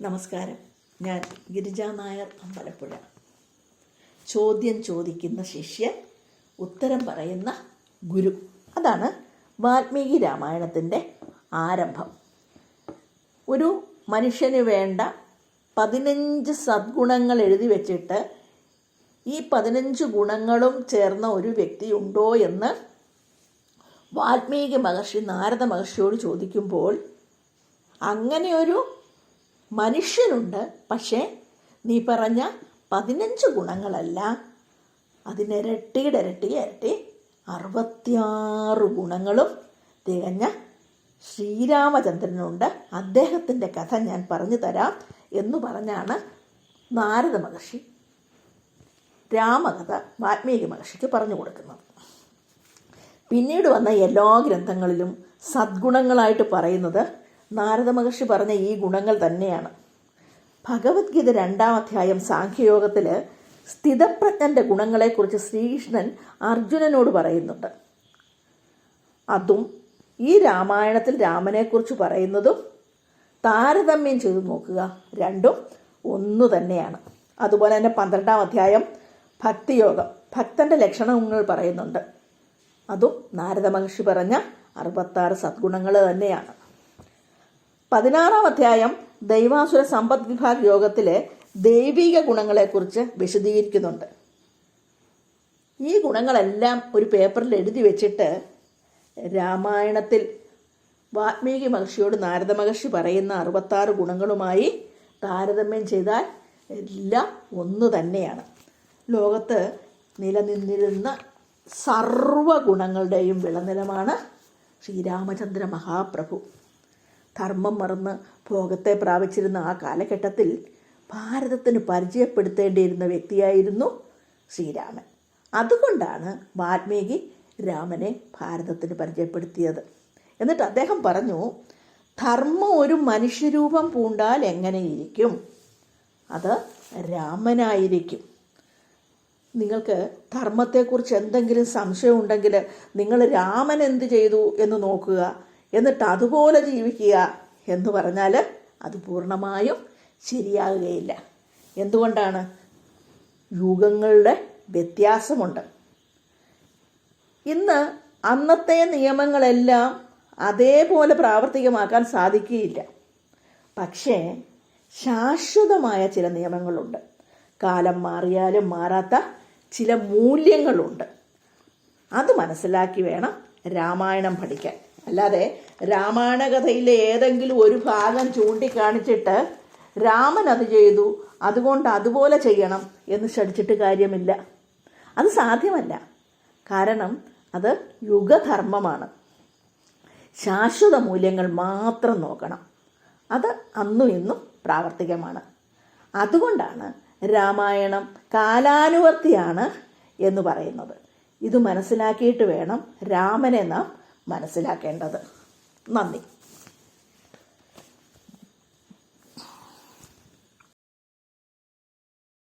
നമസ്കാരം. ഞാൻ ഗിരിജ നായർ അമ്പലപ്പുഴ. ചോദ്യം ചോദിക്കുന്ന ശിഷ്യൻ ഉത്തരം പറയുന്ന ഗുരു. അതാണ് വാൽമീകി രാമായണത്തിന്റെ ആരംഭം. ഒരു മനുഷ്യന് വേണ്ട പതിനഞ്ച് സദ്ഗുണങ്ങൾ എഴുതി വെച്ചിട്ട് ഈ പതിനഞ്ച് ഗുണങ്ങളും ചേർന്ന ഒരു വ്യക്തി ഉണ്ടോ എന്ന് വാൽമീകി മഹർഷി നാരദ മഹർഷിയോട് ചോദിക്കുമ്പോൾ അങ്ങനെയൊരു മനുഷ്യനുണ്ട് പക്ഷേ നീ പറഞ്ഞ പതിനഞ്ച് ഗുണങ്ങളല്ല. അതിനിരട്ടിയുടെ ഇരട്ടി ഇരട്ടി അറുപത്തിയാറ് ഗുണങ്ങളും തികഞ്ഞ ശ്രീരാമചന്ദ്രനുണ്ട്. അദ്ദേഹത്തിന്റെ കഥ ഞാൻ പറഞ്ഞു തരാം എന്ന് പറഞ്ഞാണ് നാരദ മഹർഷി രാമകഥ വാത്മീകി മഹർഷിക്ക് പറഞ്ഞു കൊടുക്കുന്നത്. പിന്നീട് വന്ന എല്ലാ ഗ്രന്ഥങ്ങളിലും സദ്ഗുണങ്ങളായിട്ട് പറയുന്നത് നാരദ മഹർഷി പറഞ്ഞ ഈ ഗുണങ്ങൾ തന്നെയാണ്. ഭഗവത്ഗീത രണ്ടാം അധ്യായം സാഖ്യയോഗത്തിൽ സ്ഥിതപ്രജ്ഞന്റെ ഗുണങ്ങളെക്കുറിച്ച് ശ്രീകൃഷ്ണൻ അർജുനനോട് പറയുന്നുണ്ട്. അതും ഈ രാമായണത്തിൽ രാമനെക്കുറിച്ച് പറയുന്നതും താരതമ്യം ചെയ്തു നോക്കുക. രണ്ടും ഒന്നു തന്നെയാണ്. അതുപോലെ തന്നെ പന്ത്രണ്ടാം അധ്യായം ഭക്തിയോഗം. ഭക്തന്റെ ലക്ഷണങ്ങൾ പറയുന്നുണ്ട്. അതും നാരദ മഹർഷി പറഞ്ഞ അറുപത്താറ് സദ്ഗുണങ്ങൾ തന്നെയാണ്. പതിനാറാം അധ്യായം ദൈവാസുര സമ്പദ് വിഭാഗ് യോഗത്തിലെ ദൈവിക ഗുണങ്ങളെക്കുറിച്ച് വിശദീകരിക്കുന്നുണ്ട്. ഈ ഗുണങ്ങളെല്ലാം ഒരു പേപ്പറിൽ എഴുതി വെച്ചിട്ട് രാമായണത്തിൽ വാത്മീകി മഹർഷിയോട് നാരദ മഹർഷി പറയുന്ന അറുപത്താറ് ഗുണങ്ങളുമായി താരതമ്യം ചെയ്താൽ എല്ലാം ഒന്ന് തന്നെയാണ്. ലോകത്ത് നിലനിന്നിരുന്ന സർവ ഗുണങ്ങളുടെയും വിളനിലമാണ് ശ്രീരാമചന്ദ്ര മഹാപ്രഭു. ധർമ്മം മറന്ന് ഭോഗത്തെ പ്രാപിച്ചിരുന്ന ആ കാലഘട്ടത്തിൽ ഭാരതത്തിന് പരിചയപ്പെടുത്തേണ്ടിയിരുന്ന വ്യക്തിയായിരുന്നു ശ്രീരാമൻ. അതുകൊണ്ടാണ് വാൽമീകി രാമനെ ഭാരതത്തിന് പരിചയപ്പെടുത്തിയത്. എന്നിട്ട് അദ്ദേഹം പറഞ്ഞു ധർമ്മം ഒരു മനുഷ്യരൂപം പൂണ്ടാൽ എങ്ങനെയിരിക്കും? അത് രാമനായിരിക്കും. നിങ്ങൾക്ക് ധർമ്മത്തെക്കുറിച്ച് എന്തെങ്കിലും സംശയമുണ്ടെങ്കിൽ നിങ്ങൾ രാമൻ എന്ത് ചെയ്തു എന്ന് നോക്കുക. എന്നിട്ട് അതുപോലെ ജീവിക്കുക എന്ന് പറഞ്ഞാൽ അത് പൂർണമായും ശരിയാകുകയില്ല. എന്തുകൊണ്ടാണ്? യുഗങ്ങളുടെ വ്യത്യാസമുണ്ട്. ഇന്ന് അന്നത്തെ നിയമങ്ങളെല്ലാം അതേപോലെ പ്രാവർത്തികമാക്കാൻ സാധിക്കുകയില്ല. പക്ഷേ ശാശ്വതമായ ചില നിയമങ്ങളുണ്ട്. കാലം മാറിയാലും മാറാത്ത ചില മൂല്യങ്ങളുണ്ട്. അത് മനസ്സിലാക്കി വേണം രാമായണം പഠിക്കാൻ. അല്ലാതെ രാമായണ കഥയിലെ ഏതെങ്കിലും ഒരു ഭാഗം ചൂണ്ടിക്കാണിച്ചിട്ട് രാമൻ അത് ചെയ്തു അതുകൊണ്ട് അതുപോലെ ചെയ്യണം എന്ന് ശഠിച്ചിട്ട് കാര്യമില്ല. അത് സാധ്യമല്ല. കാരണം അത് യുഗധർമ്മമാണ്. ശാശ്വത മൂല്യങ്ങൾ മാത്രം നോക്കണം. അത് അന്നും ഇന്നും പ്രാവർത്തികമാണ്. അതുകൊണ്ടാണ് രാമായണം കാലാനുവർത്തിയാണ് എന്ന് പറയുന്നത്. ഇത് മനസ്സിലാക്കിയിട്ട് വേണം രാമനെ നാം മനസ്സിലാക്കേണ്ടത്. നന്ദി.